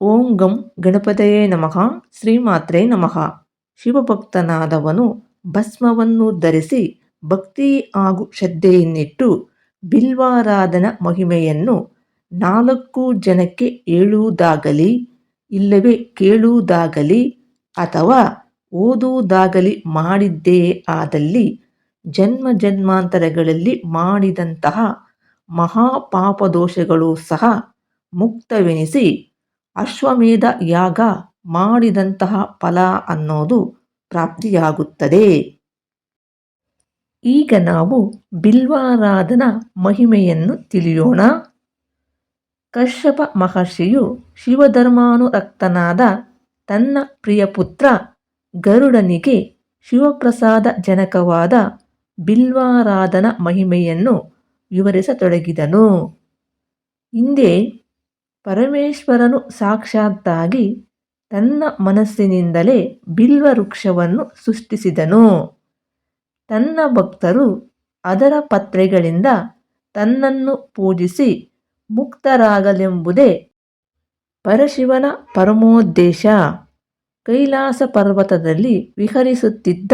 ಓಂ ಗಂ ಗಣಪತಯೇ ನಮಃ, ಶ್ರೀಮಾತ್ರೇ ನಮಃ. ಶಿವಭಕ್ತನಾದವನು ಭಸ್ಮವನ್ನು ಧರಿಸಿ ಭಕ್ತಿ ಹಾಗೂ ಶ್ರದ್ಧೆಯನ್ನಿಟ್ಟು ಬಿಲ್ವಾರಾಧನ ಮಹಿಮೆಯನ್ನು ನಾಲ್ಕು ಜನಕ್ಕೆ ಹೇಳುವುದಾಗಲಿ, ಇಲ್ಲವೇ ಕೇಳುವುದಾಗಲಿ, ಅಥವಾ ಓದುವುದಾಗಲಿ ಮಾಡಿದ್ದೇ ಆದಲ್ಲಿ ಜನ್ಮ ಜನ್ಮಾಂತರಗಳಲ್ಲಿ ಮಾಡಿದಂತಹ ಮಹಾಪಾಪದೋಷಗಳು ಸಹ ಮುಕ್ತವೆನಿಸಿ ಅಶ್ವಮೇಧ ಯಾಗ ಮಾಡಿದಂತಹ ಫಲ ಅನ್ನೋದು ಪ್ರಾಪ್ತಿಯಾಗುತ್ತದೆ. ಈಗ ನಾವು ಬಿಲ್ವಾರಾಧನ ಮಹಿಮೆಯನ್ನು ತಿಳಿಯೋಣ. ಕಶ್ಯಪ ಮಹರ್ಷಿಯು ಶಿವಧರ್ಮಾನುರಕ್ತನಾದ ತನ್ನ ಪ್ರಿಯ ಪುತ್ರ ಗರುಡನಿಗೆ ಶಿವಪ್ರಸಾದ ಜನಕವಾದ ಬಿಲ್ವಾರಾಧನ ಮಹಿಮೆಯನ್ನು ವಿವರಿಸತೊಡಗಿದನು. ಹಿಂದೆ ಪರಮೇಶ್ವರನು ಸಾಕ್ಷಾತ್ತಾಗಿ ತನ್ನ ಮನಸ್ಸಿನಿಂದಲೇ ಬಿಲ್ವ ವೃಕ್ಷವನ್ನು ಸೃಷ್ಟಿಸಿದನು. ತನ್ನ ಭಕ್ತರು ಅದರ ಪತ್ರೆಗಳಿಂದ ತನ್ನನ್ನು ಪೂಜಿಸಿ ಮುಕ್ತರಾಗಲೆಂಬುದೇ ಪರಶಿವನ ಪರಮೋದ್ದೇಶ. ಕೈಲಾಸ ಪರ್ವತದಲ್ಲಿ ವಿಹರಿಸುತ್ತಿದ್ದ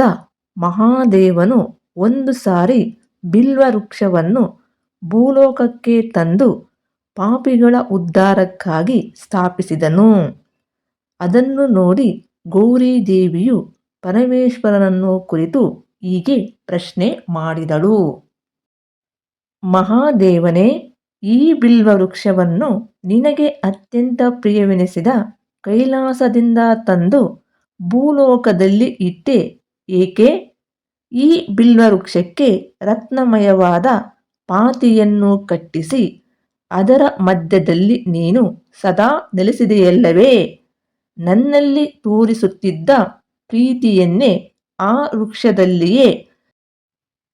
ಮಹಾದೇವನು ಒಂದು ಸಾರಿ ಬಿಲ್ವ ವೃಕ್ಷವನ್ನು ಭೂಲೋಕಕ್ಕೆ ತಂದು ಪಾಪಿಗಳ ಉದ್ಧಾರಕ್ಕಾಗಿ ಸ್ಥಾಪಿಸಿದನು. ಅದನ್ನು ನೋಡಿ ಗೌರೀದೇವಿಯು ಪರಮೇಶ್ವರನನ್ನು ಕುರಿತು ಹೀಗೆ ಪ್ರಶ್ನೆ ಮಾಡಿದಳು. ಮಹಾದೇವನೇ, ಈ ಬಿಲ್ವ ವೃಕ್ಷವನ್ನು ನಿನಗೆ ಅತ್ಯಂತ ಪ್ರಿಯವೆನಿಸಿದ ಕೈಲಾಸದಿಂದ ತಂದು ಭೂಲೋಕದಲ್ಲಿ ಇಟ್ಟೆ, ಏಕೆ? ಈ ಬಿಲ್ವ ವೃಕ್ಷಕ್ಕೆ ರತ್ನಮಯವಾದ ಪಾತಿಯನ್ನು ಕಟ್ಟಿಸಿ ಅದರ ಮಧ್ಯದಲ್ಲಿ ನೀನು ಸದಾ ನೆಲೆಸಿದೆಯಲ್ಲವೇ? ನನ್ನಲ್ಲಿ ತೋರಿಸುತ್ತಿದ್ದ ಪ್ರೀತಿಯನ್ನೇ ಆ ವೃಕ್ಷದಲ್ಲಿಯೇ.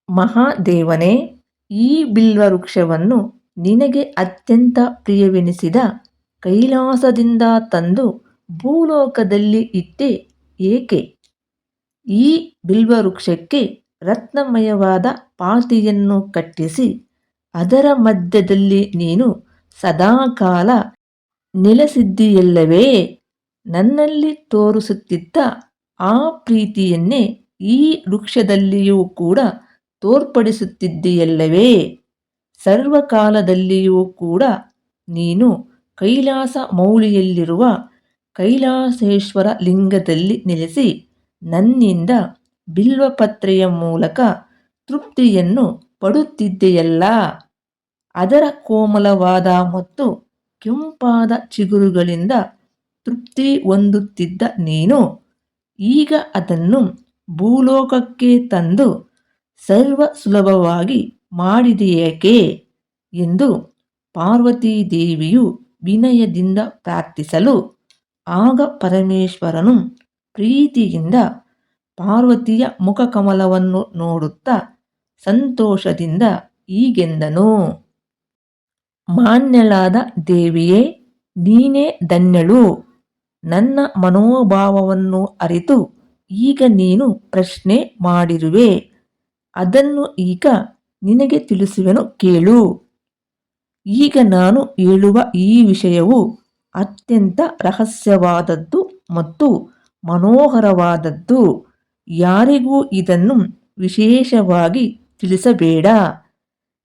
ಮಹಾದೇವನೇ, ಈ ಬಿಲ್ವ ವೃಕ್ಷವನ್ನು ನಿನಗೆ ಅತ್ಯಂತ ಪ್ರಿಯವೆನಿಸಿದ ಕೈಲಾಸದಿಂದ ತಂದು ಭೂಲೋಕದಲ್ಲಿ ಇಟ್ಟೆ ಏಕೆ? ಈ ಬಿಲ್ವ ವೃಕ್ಷಕ್ಕೆ ರತ್ನಮಯವಾದ ಪಾತಿಯನ್ನು ಕಟ್ಟಿಸಿ ಅದರ ಮಧ್ಯದಲ್ಲಿ ನೀನು ಸದಾಕಾಲ ನೆಲೆಸಿದ್ದೀಯಲ್ಲವೇ? ನನ್ನಲ್ಲಿ ತೋರಿಸುತ್ತಿದ್ದ ಆ ಪ್ರೀತಿಯನ್ನೇ ಈ ವೃಕ್ಷದಲ್ಲಿಯೂ ಕೂಡ ತೋರ್ಪಡಿಸುತ್ತಿದ್ದೀಯಲ್ಲವೇ? ಸರ್ವಕಾಲದಲ್ಲಿಯೂ ಕೂಡ ನೀನು ಕೈಲಾಸ ಮೌಳಿಯಲ್ಲಿರುವ ಕೈಲಾಸೇಶ್ವರ ಲಿಂಗದಲ್ಲಿ ನೆಲೆಸಿ ನನ್ನಿಂದ ಬಿಲ್ವಪತ್ರೆಯ ಮೂಲಕ ತೃಪ್ತಿಯನ್ನು ಪಡುತ್ತಿದ್ದೆಯಲ್ಲ ಅದರ ಕೋಮಲವಾದ ಮತ್ತು ಕೆಂಪಾದ ಚಿಗುರುಗಳಿಂದ ತೃಪ್ತಿ ಹೊಂದುತ್ತಿದ್ದ ನೀನು, ಈಗ ಅದನ್ನು ಭೂಲೋಕಕ್ಕೆ ತಂದು ಸರ್ವ ಸುಲಭವಾಗಿ ಮಾಡಿದೆಯೇಕೆ? ಎಂದು ಪಾರ್ವತೀದೇವಿಯು ವಿನಯದಿಂದ ಪ್ರಾರ್ಥಿಸಲು ಆಗ ಪರಮೇಶ್ವರನು ಪ್ರೀತಿಯಿಂದ ಪಾರ್ವತಿಯ ಮುಖಕಮಲವನ್ನು ನೋಡುತ್ತಾ ಸಂತೋಷದಿಂದ ಈಗೆಂದನು? ಮಾನ್ಯಳಾದ ದೇವಿಯೇ, ನೀನೇ ಧನ್ಯಳು. ನನ್ನ ಮನೋಭಾವವನ್ನು ಅರಿತು ಈಗ ನೀನು ಪ್ರಶ್ನೆ ಮಾಡಿರುವೆ. ಅದನ್ನು ಈಗ ನಿನಗೆ ತಿಳಿಸುವೆನು, ಕೇಳು. ಈಗ ನಾನು ಹೇಳುವ ಈ ವಿಷಯವು ಅತ್ಯಂತ ರಹಸ್ಯವಾದದ್ದು ಮತ್ತು ಮನೋಹರವಾದದ್ದು. ಯಾರಿಗೂ ಇದನ್ನು ವಿಶೇಷವಾಗಿ ತಿಳಿಸಬೇಡ.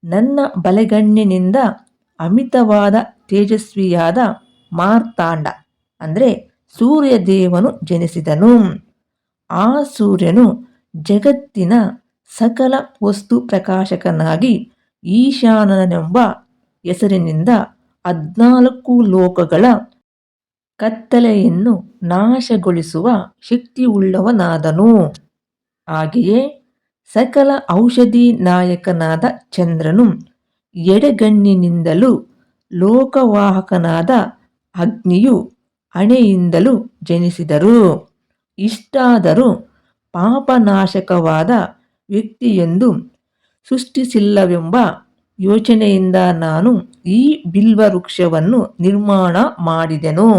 ನನ್ನ ಬಲೆಗಣ್ಣಿನಿಂದ ಅಮಿತವಾದ ತೇಜಸ್ವಿಯಾದ ಮಾರ್ತಾಂಡ, ಅಂದರೆ ಸೂರ್ಯದೇವನು ಜನಿಸಿದನು. ಆ ಸೂರ್ಯನು ಜಗತ್ತಿನ ಸಕಲ ವಸ್ತು ಪ್ರಕಾಶಕನಾಗಿ ಈಶಾನನೆಂಬ ಹೆಸರಿನಿಂದ ಹದ್ನಾಲ್ಕು ಲೋಕಗಳ ಕತ್ತಲೆಯನ್ನು ನಾಶಗೊಳಿಸುವ ಶಕ್ತಿಯುಳ್ಳವನಾದನು. ಹಾಗೆಯೇ ಸಕಲ ಔಷಧಿ ನಾಯಕನಾದ ಚಂದ್ರನು ಎಡಗಣ್ಣಿನಿಂದಲೂ ಲೋಕವಾಹಕನಾದ ಅಗ್ನಿಯು ಹಣೆಯಿಂದಲೂ ಜನಿಸಿದರು. ಇಷ್ಟಾದರೂ ಪಾಪನಾಶಕವಾದ ವ್ಯಕ್ತಿಯೆಂದು ಸೃಷ್ಟಿಸಿಲ್ಲವೆಂಬ ಯೋಚನೆಯಿಂದ ನಾನು ಈ ಬಿಲ್ವ ವೃಕ್ಷವನ್ನು ನಿರ್ಮಾಣ ಮಾಡಿದೆನು.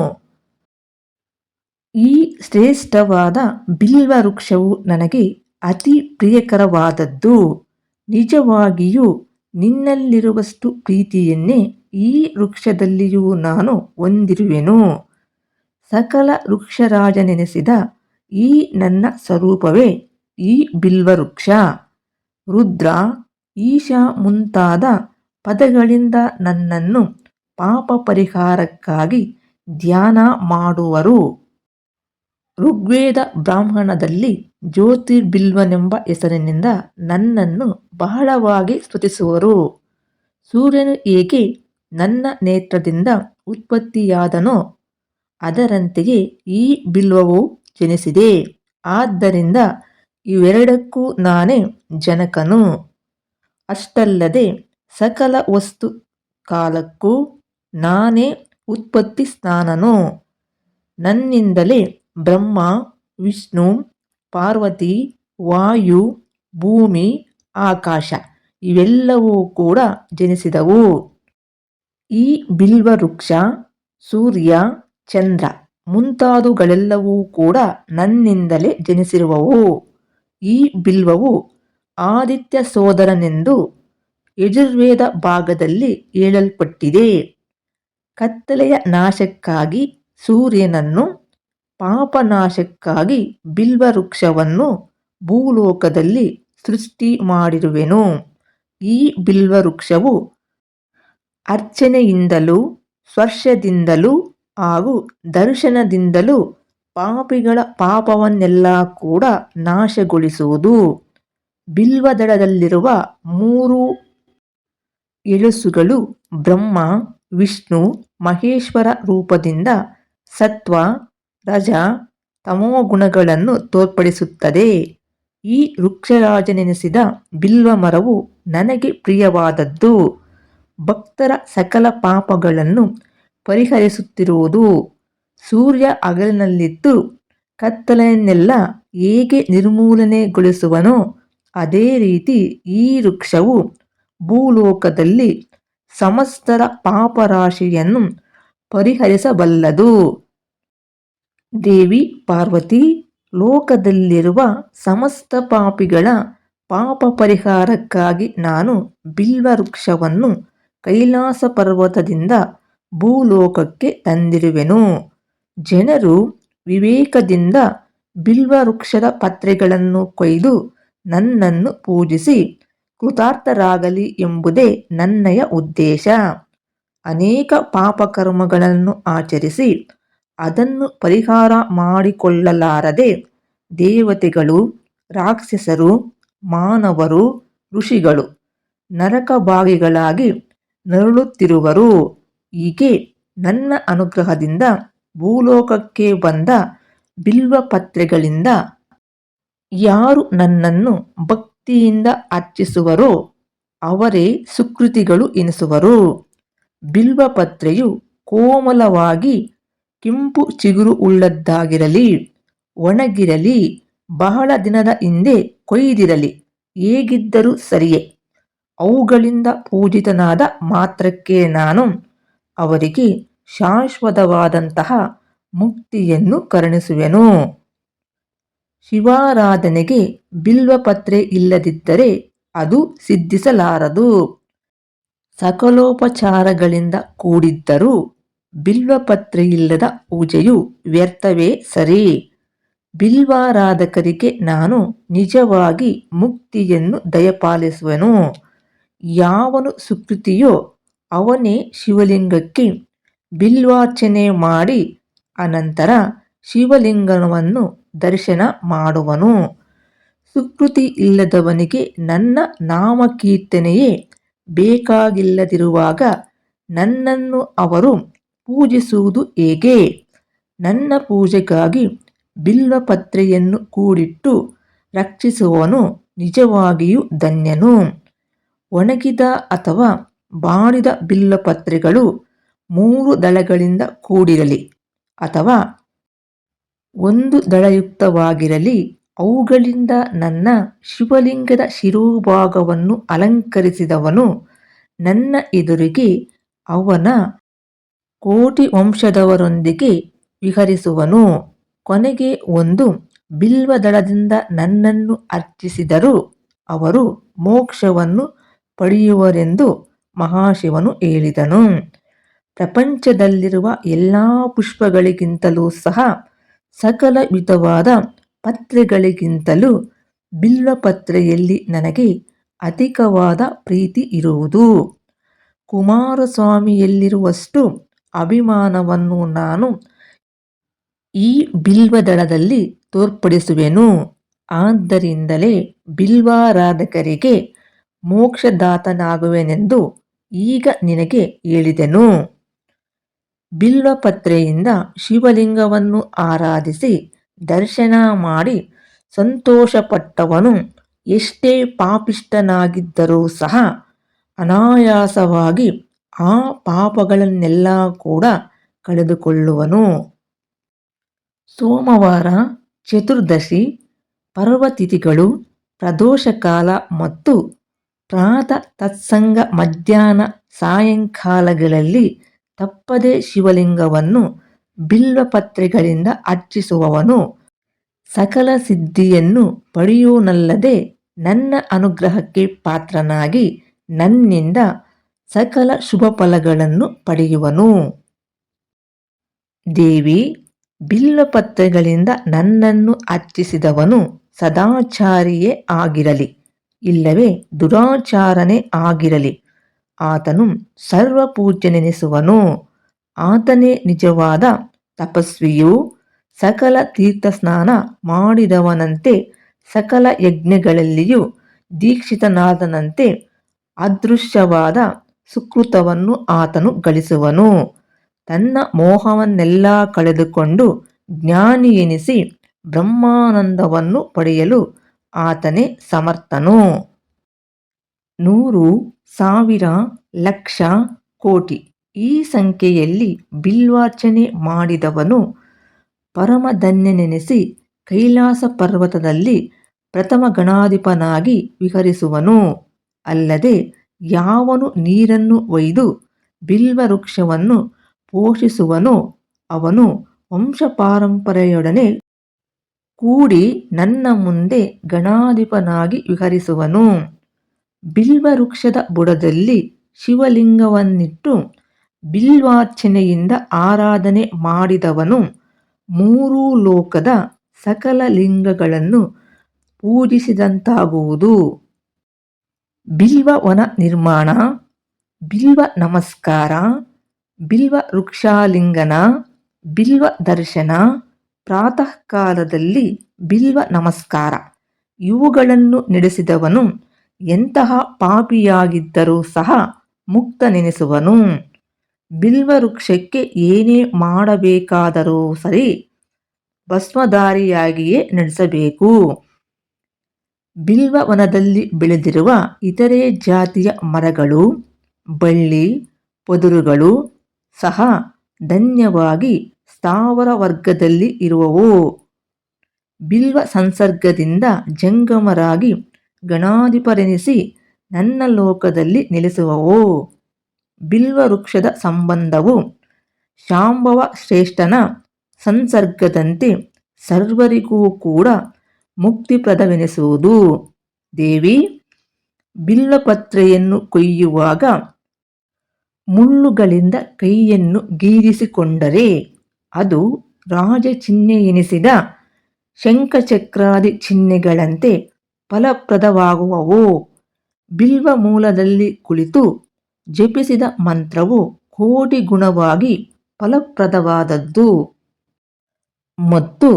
ಈ ಶ್ರೇಷ್ಠವಾದ ಬಿಲ್ವ ವೃಕ್ಷವು ನನಗೆ ಅತಿ ಪ್ರಿಯಕರವಾದದ್ದು ನಿಜವಾಗಿಯೂ ನಿನ್ನಲ್ಲಿರುವಷ್ಟು ಪ್ರೀತಿಯನ್ನೇ ಈ ವೃಕ್ಷದಲ್ಲಿಯೂ ನಾನು ಹೊಂದಿರುವೆನು. ಸಕಲ ವೃಕ್ಷರಾಜನೆನೆಸಿದ ಈ ನನ್ನ ಸ್ವರೂಪವೇ ಈ ಬಿಲ್ವವೃಕ್ಷ. ರುದ್ರ, ಈಶಾ ಮುಂತಾದ ಪದಗಳಿಂದ ನನ್ನನ್ನು ಪಾಪ ಪರಿಹಾರಕ್ಕಾಗಿ ಧ್ಯಾನ ಮಾಡುವರು. ಋಗ್ವೇದ ಬ್ರಾಹ್ಮಣದಲ್ಲಿ ಜ್ಯೋತಿರ್ಬಿಲ್ವನೆಂಬ ಹೆಸರಿನಿಂದ ನನ್ನನ್ನು ಬಹಳವಾಗಿ ಸ್ತುತಿಸುವರು. ಸೂರ್ಯನು ಹೇಗೆ ನನ್ನ ನೇತ್ರದಿಂದ ಉತ್ಪತ್ತಿಯಾದನೋ ಅದರಂತೆಯೇ ಈ ಬಿಲ್ವವು ಜನಿಸಿದೆ. ಆದ್ದರಿಂದ ಇವೆರಡಕ್ಕೂ ನಾನೇ ಜನಕನು. ಅಷ್ಟಲ್ಲದೆ ಸಕಲ ವಸ್ತು ಕಾಲಕ್ಕೂ ನಾನೇ ಉತ್ಪತ್ತಿ ಸ್ಥಾನನು ನನ್ನಿಂದಲೇ ಬ್ರಹ್ಮ, ವಿಷ್ಣು, ಪಾರ್ವತಿ, ವಾಯು, ಭೂಮಿ, ಆಕಾಶ ಇವೆಲ್ಲವೂ ಕೂಡ ಜನಿಸಿದವು. ಈ ಬಿಲ್ವ ವೃಕ್ಷ ಸೂರ್ಯ, ಚಂದ್ರ ಮುಂತಾದವುಗಳೆಲ್ಲವೂ ಕೂಡ ನನ್ನಿಂದಲೇ ಜನಿಸಿರುವವು. ಈ ಬಿಲ್ವವು ಆದಿತ್ಯ ಸೋದರನೆಂದು ಯಜುರ್ವೇದ ಭಾಗದಲ್ಲಿ ಹೇಳಲ್ಪಟ್ಟಿದೆ. ಕತ್ತಲೆಯ ನಾಶಕ್ಕಾಗಿ ಸೂರ್ಯನನ್ನು ಪಾಪನಾಶಕ್ಕಾಗಿ ಬಿಲ್ವವೃಕ್ಷವನ್ನು ಭೂಲೋಕದಲ್ಲಿ ಸೃಷ್ಟಿ ಮಾಡಿರುವೆನು. ಈ ಬಿಲ್ವವೃಕ್ಷವು ಅರ್ಚನೆಯಿಂದಲೂ, ಸ್ಪರ್ಶದಿಂದಲೂ ಹಾಗೂ ದರ್ಶನದಿಂದಲೂ ಪಾಪಿಗಳ ಪಾಪವನ್ನೆಲ್ಲ ಕೂಡ ನಾಶಗೊಳಿಸುವುದು. ಬಿಲ್ವದಳದಲ್ಲಿರುವ ಮೂರು ಎಳಸುಗಳು ಬ್ರಹ್ಮ, ವಿಷ್ಣು, ಮಹೇಶ್ವರ ರೂಪದಿಂದ ಸತ್ವ ರಜ ತಮೋಗುಣಗಳನ್ನು ತೋರ್ಪಡಿಸುತ್ತದೆ. ಈ ವೃಕ್ಷರಾಜನೆನಿಸಿದ ಬಿಲ್ವ ಮರವು ನನಗೆ ಪ್ರಿಯವಾದದ್ದು. ಭಕ್ತರ ಸಕಲ ಪಾಪಗಳನ್ನು ಪರಿಹರಿಸುತ್ತಿರುವುದು. ಸೂರ್ಯ ಅಗಲಿನಲ್ಲಿದ್ದು ಕತ್ತಲೆಯನ್ನೆಲ್ಲ ಹೇಗೆ ನಿರ್ಮೂಲನೆಗೊಳಿಸುವನೋ ಅದೇ ರೀತಿ ಈ ವೃಕ್ಷವು ಭೂಲೋಕದಲ್ಲಿ ಸಮಸ್ತರ ಪಾಪರಾಶಿಯನ್ನು ಪರಿಹರಿಸಬಲ್ಲದು. ದೇವಿ, ಪಾರ್ವತಿ, ಲೋಕದಲ್ಲಿರುವ ಸಮಸ್ತ ಪಾಪಿಗಳ ಪಾಪ ಪರಿಹಾರಕ್ಕಾಗಿ ನಾನು ಬಿಲ್ವ ವೃಕ್ಷವನ್ನು ಕೈಲಾಸ ಪರ್ವತದಿಂದ ಭೂಲೋಕಕ್ಕೆ ತಂದಿರುವೆನು. ಜನರು ವಿವೇಕದಿಂದ ಬಿಲ್ವ ವೃಕ್ಷದ ಪತ್ರೆಗಳನ್ನು ಕೊಯ್ದು ನನ್ನನ್ನು ಪೂಜಿಸಿ ಕೃತಾರ್ಥರಾಗಲಿ ಎಂಬುದೇ ನನ್ನಯ ಉದ್ದೇಶ. ಅನೇಕ ಪಾಪಕರ್ಮಗಳನ್ನು ಆಚರಿಸಿ ಅದನ್ನು ಪರಿಹಾರ ಮಾಡಿಕೊಳ್ಳಲಾರದೆ ದೇವತೆಗಳು, ರಾಕ್ಷಸರು, ಮಾನವರು, ಋಷಿಗಳು ನರಕಭಾಗಿಗಳಾಗಿ ನರಳುತ್ತಿರುವರು. ಹೀಗೆ ನನ್ನ ಅನುಗ್ರಹದಿಂದ ಭೂಲೋಕಕ್ಕೆ ಬಂದ ಬಿಲ್ವಪತ್ರೆಗಳಿಂದ ಯಾರು ನನ್ನನ್ನು ಭಕ್ತಿಯಿಂದ ಅರ್ಚಿಸುವರೋ ಅವರೇ ಸುಕೃತಿಗಳು ಎನಿಸುವರು. ಬಿಲ್ವಪತ್ರೆಯು ಕೋಮಲವಾಗಿ ಕೆಂಪು ಚಿಗುರು ಉಳ್ಳದ್ದಾಗಿರಲಿ, ಒಣಗಿರಲಿ, ಬಹಳ ದಿನದ ಹಿಂದೆ ಕೊಯ್ದಿರಲಿ, ಹೇಗಿದ್ದರೂ ಸರಿಯೇ. ಅವುಗಳಿಂದ ಪೂಜಿತನಾದ ಮಾತ್ರಕ್ಕೆ ನಾನು ಅವರಿಗೆ ಶಾಶ್ವತವಾದಂತಹ ಮುಕ್ತಿಯನ್ನು ಕರುಣಿಸುವೆನು. ಶಿವಾರಾಧನೆಗೆ ಬಿಲ್ವಪತ್ರೆ ಇಲ್ಲದಿದ್ದರೆ ಅದು ಸಿದ್ಧಿಸಲಾರದು. ಸಕಲೋಪಚಾರಗಳಿಂದ ಕೂಡಿದ್ದರೂ ಬಿಲ್ವಪತ್ರೆಯಿಲ್ಲದ ಪೂಜೆಯು ವ್ಯರ್ಥವೇ ಸರಿ. ಬಿಲ್ವಾರಾಧಕರಿಗೆ ನಾನು ನಿಜವಾಗಿ ಮುಕ್ತಿಯನ್ನು ದಯಪಾಲಿಸುವನು. ಯಾವನು ಸುಕೃತಿಯೋ ಅವನೇ ಶಿವಲಿಂಗಕ್ಕೆ ಬಿಲ್ವಾರ್ಚನೆ ಮಾಡಿ ಅನಂತರ ಶಿವಲಿಂಗನವನ್ನು ದರ್ಶನ ಮಾಡುವನು. ಸುಕೃತಿ ಇಲ್ಲದವನಿಗೆ ನನ್ನ ನಾಮಕೀರ್ತನೆಯೇ ಬೇಕಾಗಿಲ್ಲದಿರುವಾಗ ನನ್ನನ್ನು ಅವರು ಪೂಜಿಸುವುದು ಹೇಗೆ? ನನ್ನ ಪೂಜೆಗಾಗಿ ಬಿಲ್ವಪತ್ರೆಯನ್ನು ಕೂಡಿಟ್ಟು ರಕ್ಷಿಸುವವನು ನಿಜವಾಗಿಯೂ ಧನ್ಯನು. ಒಣಗಿದ ಅಥವಾ ಬಾಡಿದ ಬಿಲ್ವಪತ್ರೆಗಳು ಮೂರು ದಳಗಳಿಂದ ಕೂಡಿರಲಿ ಅಥವಾ ಒಂದು ದಳಯುಕ್ತವಾಗಿರಲಿ, ಅವುಗಳಿಂದ ನನ್ನ ಶಿವಲಿಂಗದ ಶಿರೋಭಾಗವನ್ನು ಅಲಂಕರಿಸಿದವನು ನನ್ನ ಎದುರಿಗೆ ಅವನ ಕೋಟಿ ವಂಶದವರೊಂದಿಗೆ ವಿಹರಿಸುವನು. ಕೊನೆಗೆ ಒಂದು ಬಿಲ್ವದಳದಿಂದ ನನ್ನನ್ನು ಅರ್ಚಿಸಿದರೂ ಅವರು ಮೋಕ್ಷವನ್ನು ಪಡೆಯುವರೆಂದು ಮಹಾಶಿವನು ಹೇಳಿದನು. ಪ್ರಪಂಚದಲ್ಲಿರುವ ಎಲ್ಲ ಪುಷ್ಪಗಳಿಗಿಂತಲೂ ಸಹ ಸಕಲ ವಿಧವಾದ ಪತ್ರೆಗಳಿಗಿಂತಲೂ ಬಿಲ್ವಪತ್ರೆಯಲ್ಲಿ ನನಗೆ ಅಧಿಕವಾದ ಪ್ರೀತಿ ಇರುವುದು. ಕುಮಾರಸ್ವಾಮಿಯಲ್ಲಿರುವಷ್ಟು ಅಭಿಮಾನವನ್ನು ನಾನು ಈ ಬಿಲ್ವದಳದಲ್ಲಿ ತೋರ್ಪಡಿಸುವೆನು. ಆದ್ದರಿಂದಲೇ ಬಿಲ್ವಾರಾಧಕರಿಗೆ ಮೋಕ್ಷದಾತನಾಗುವೆನೆಂದು ಈಗ ನಿನಗೆ ಹೇಳಿದೆನು. ಬಿಲ್ವಪತ್ರೆಯಿಂದ ಶಿವಲಿಂಗವನ್ನು ಆರಾಧಿಸಿ ದರ್ಶನ ಮಾಡಿ ಸಂತೋಷಪಟ್ಟವನು ಎಷ್ಟೇ ಪಾಪಿಷ್ಟನಾಗಿದ್ದರೂ ಸಹ ಅನಾಯಾಸವಾಗಿ ಆ ಪಾಪಗಳನ್ನೆಲ್ಲ ಕೂಡ ಕಳೆದುಕೊಳ್ಳುವನು. ಸೋಮವಾರ ಚತುರ್ದಶಿ ಪರ್ವತಿಥಿಗಳು ಪ್ರದೋಷಕಾಲ ಮತ್ತು ಪ್ರಾತ ತತ್ಸಂಗ ಮಧ್ಯಾಹ್ನ ಸಾಯಂಕಾಲಗಳಲ್ಲಿ ತಪ್ಪದೆ ಶಿವಲಿಂಗವನ್ನು ಬಿಲ್ವಪತ್ರೆಗಳಿಂದ ಅರ್ಚಿಸುವವನು. ಸಕಲ ಸಿದ್ಧಿಯನ್ನು ಪಡೆಯುವನಲ್ಲದೆ ನನ್ನ ಅನುಗ್ರಹಕ್ಕೆ ಪಾತ್ರನಾಗಿ ನನ್ನಿಂದ ಸಕಲ ಶುಭ ಫಲಗಳನ್ನು ಪಡೆಯುವನು. ದೇವಿ ಬಿಲ್ಲಪತ್ರೆಗಳಿಂದ ನನ್ನನ್ನು ಅರ್ಚಿಸಿದವನು ಸದಾಚಾರಿಯೇ ಆಗಿರಲಿ, ಇಲ್ಲವೇ ದುರಾಚಾರನೇ ಆಗಿರಲಿ. ಆತನು ಸರ್ವ ಸರ್ವಪೂಜ್ಯನೆನಿಸುವನು. ಆತನೇ ನಿಜವಾದ ತಪಸ್ವಿಯು ಸಕಲ ತೀರ್ಥ ಸ್ನಾನ ಮಾಡಿದವನಂತೆ, ಸಕಲ ಯಜ್ಞಗಳಲ್ಲಿಯೂ ದೀಕ್ಷಿತನಾದನಂತೆ, ಅದೃಶ್ಯವಾದ ಸುಕೃತವನ್ನು ಆತನು ಗಳಿಸುವನು. ತನ್ನ ಮೋಹವನ್ನೆಲ್ಲ ಕಳೆದುಕೊಂಡು ಜ್ಞಾನಿ ಎನಿಸಿ ಬ್ರಹ್ಮಾನಂದವನ್ನು ಪಡೆಯಲು ಆತನೇ ಸಮರ್ಥನು. ನೂರು ಸಾವಿರ ಲಕ್ಷ ಕೋಟಿ. ಈ ಸಂಖ್ಯೆಯಲ್ಲಿ ಬಿಲ್ವಾರ್ಚನೆ ಮಾಡಿದವನು ಪರಮಧನ್ಯನೆನಿಸಿ ಕೈಲಾಸ ಪರ್ವತದಲ್ಲಿ ಪ್ರಥಮ ಗಣಾಧಿಪನಾಗಿ ವಿಹರಿಸುವನು. ಅಲ್ಲದೆ ಯಾವನು ನೀರನ್ನು ಒಯ್ದು ಬಿಲ್ವವೃಕ್ಷವನ್ನು ಪೋಷಿಸುವನೋ ಅವನು ವಂಶಪಾರಂಪರೆಯೊಡನೆ ಕೂಡಿ ನನ್ನ ಮುಂದೆ ಗಣಾಧಿಪನಾಗಿ ವಿಹರಿಸುವನು. ಬಿಲ್ವವೃಕ್ಷದ ಬುಡದಲ್ಲಿ ಶಿವಲಿಂಗವನ್ನಿಟ್ಟು ಬಿಲ್ವಾರ್ಚನೆಯಿಂದ ಆರಾಧನೆ ಮಾಡಿದವನು ಮೂರೂ ಲೋಕದ ಸಕಲ ಲಿಂಗಗಳನ್ನು ಪೂಜಿಸಿದಂತಾಗುವುದು. ಬಿಲ್ವವನ ನಿರ್ಮಾಣ, ಬಿಲ್ವ ನಮಸ್ಕಾರ, ಬಿಲ್ವ ವೃಕ್ಷಾಲಿಂಗನ, ಬಿಲ್ವ ದರ್ಶನ ಪ್ರಾತಃ ಕಾಲದಲ್ಲಿ ಬಿಲ್ವ ನಮಸ್ಕಾರ. ಇವುಗಳನ್ನು ನಡೆಸಿದವನು ಎಂತಹ ಪಾಪಿಯಾಗಿದ್ದರೂ ಸಹ ಮುಕ್ತನೆನಿಸುವನು. ಬಿಲ್ವ ವೃಕ್ಷಕ್ಕೆ ಏನೇ ಮಾಡಬೇಕಾದರೂ ಸರಿ, ಭಸ್ಮಧಾರಿಯಾಗಿಯೇ ನಡೆಸಬೇಕು. ಬಿಲ್ವವನದಲ್ಲಿ ಬೆಳೆದಿರುವ ಇತರೆ ಜಾತಿಯ ಮರಗಳು, ಬಳ್ಳಿ, ಪೊದರುಗಳು ಸಹ ಧನ್ಯವಾಗಿ ಸ್ಥಾವರ ವರ್ಗದಲ್ಲಿ ಇರುವವು. ಬಿಲ್ವ ಸಂಸರ್ಗದಿಂದ ಜಂಗಮರಾಗಿ ಗಣಾಧಿಪರೆನಿಸಿ ನನ್ನ ಲೋಕದಲ್ಲಿ ನೆಲೆಸುವವು. ಬಿಲ್ವ ವೃಕ್ಷದ ಸಂಬಂಧವು ಶಾಂಭವ ಶ್ರೇಷ್ಠನ ಸಂಸರ್ಗದಂತೆ ಸರ್ವರಿಗೂ ಕೂಡ ಮುಕ್ತಿಪ್ರದವೆನಿಸುವುದು. ದೇವಿ, ಬಿಲ್ಲಪತ್ರೆಯನ್ನು ಕೊಯ್ಯುವಾಗ ಮುಳ್ಳುಗಳಿಂದ ಕೈಯನ್ನು ಗೀರಿಸಿಕೊಂಡರೆ ಅದು ರಾಜ ಚಿಹ್ನೆ ಎನಿಸಿದ ಶಂಖಚಕ್ರಾದಿ ಚಿಹ್ನೆಗಳಂತೆ ಫಲಪ್ರದವಾಗುವವು. ಬಿಲ್ವ ಮೂಲದಲ್ಲಿ ಕುಳಿತು ಜಪಿಸಿದ ಮಂತ್ರವು ಕೋಟಿ ಗುಣವಾಗಿ ಫಲಪ್ರದವಾದದ್ದು. ಮತ್ತು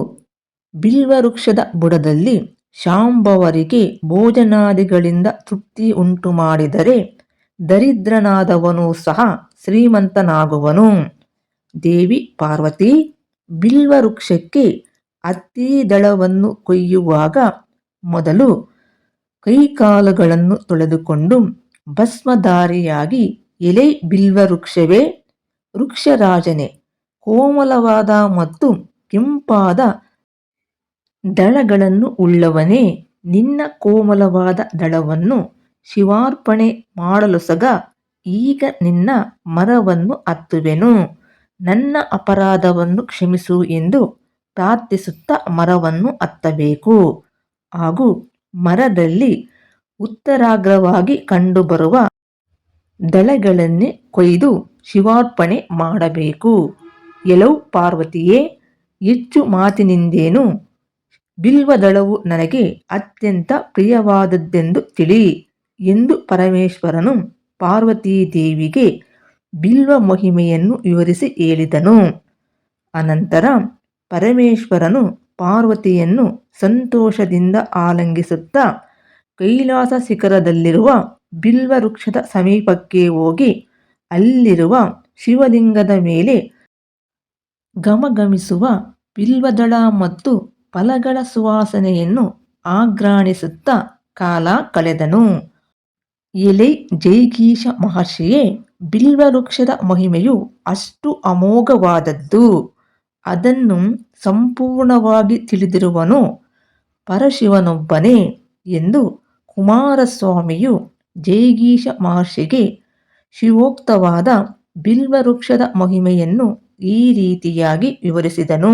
ಬಿಲ್ವ ವೃಕ್ಷದ ಬುಡದಲ್ಲಿ ಶಾಂಭವರಿಗೆ ಭೋಜನಾದಿಗಳಿಂದ ತೃಪ್ತಿ ಉಂಟು ಮಾಡಿದರೆ ದರಿದ್ರನಾದವನು ಸಹ ಶ್ರೀಮಂತನಾಗುವನು. ದೇವಿ ಪಾರ್ವತಿ, ಬಿಲ್ವವೃಕ್ಷಕ್ಕೆ ಹತ್ತಿ ದಳವನ್ನು ಕೊಯ್ಯುವಾಗ ಮೊದಲು ಕೈಕಾಲುಗಳನ್ನು ತೊಳೆದುಕೊಂಡು ಭಸ್ಮಧಾರಿಯಾಗಿ ಎಲೆ ಬಿಲ್ವವೃಕ್ಷವೇ, ವೃಕ್ಷರಾಜನೇ, ಕೋಮಲವಾದ ಮತ್ತು ಕೆಂಪಾದ ದಳಗಳನ್ನು ಉಳ್ಳವನೇ ನಿನ್ನ ಕೋಮಲವಾದ ದಳವನ್ನು ಶಿವಾರ್ಪಣೆ ಮಾಡಲು ಸಗ ಈಗ ನಿನ್ನ ಮರವನ್ನು ಹತ್ತುವೆನು ನನ್ನ ಅಪರಾಧವನ್ನು ಕ್ಷಮಿಸು ಎಂದು ಪ್ರಾರ್ಥಿಸುತ್ತಾ ಮರವನ್ನು ಹತ್ತಬೇಕು ಹಾಗೂ ಮರದಲ್ಲಿ ಉತ್ತರಾಗ್ರವಾಗಿ ಕಂಡುಬರುವ ದಳಗಳನ್ನೇ ಕೊಯ್ದು ಶಿವಾರ್ಪಣೆ ಮಾಡಬೇಕು. ಎಲವು ಪಾರ್ವತಿಯೇ, ಹೆಚ್ಚು ಮಾತಿನಿಂದೇನು ಬಿಲ್ವದಳವು ನನಗೆ ಅತ್ಯಂತ ಪ್ರಿಯವಾದದ್ದೆಂದು ತಿಳಿ ಎಂದು ಪರಮೇಶ್ವರನು ಪಾರ್ವತೀದೇವಿಗೆ ಬಿಲ್ವ ಮಹಿಮೆಯನ್ನು ವಿವರಿಸಿ ಹೇಳಿದನು. ಅನಂತರ ಪರಮೇಶ್ವರನು ಪಾರ್ವತಿಯನ್ನು ಸಂತೋಷದಿಂದ ಆಲಂಗಿಸುತ್ತಾ ಕೈಲಾಸ ಶಿಖರದಲ್ಲಿರುವ ಬಿಲ್ವ ವೃಕ್ಷದ ಸಮೀಪಕ್ಕೆ ಹೋಗಿ ಅಲ್ಲಿರುವ ಶಿವಲಿಂಗದ ಮೇಲೆ ಗಮಗಮಿಸುವ ಬಿಲ್ವದಳ ಮತ್ತು ಫಲಗಳ ಸುವಾಸನೆಯನ್ನು ಆಘ್ರಾಣಿಸುತ್ತಾ ಕಾಲ ಕಳೆದನು. ಎಲೆ ಜೈಗೀಶ ಮಹರ್ಷಿಯೇ ಬಿಲ್ವವೃಕ್ಷದ ಮಹಿಮೆಯು ಅಷ್ಟು ಅಮೋಘವಾದದ್ದು. ಅದನ್ನು ಸಂಪೂರ್ಣವಾಗಿ ತಿಳಿದಿರುವನು ಪರಶಿವನೊಬ್ಬನೇ ಎಂದು ಕುಮಾರಸ್ವಾಮಿಯು ಜೈಗೀಶ ಮಹರ್ಷಿಗೆ ಶಿವೋಕ್ತವಾದ ಬಿಲ್ವವೃಕ್ಷದ ಮಹಿಮೆಯನ್ನು ಈ ರೀತಿಯಾಗಿ ವಿವರಿಸಿದನು.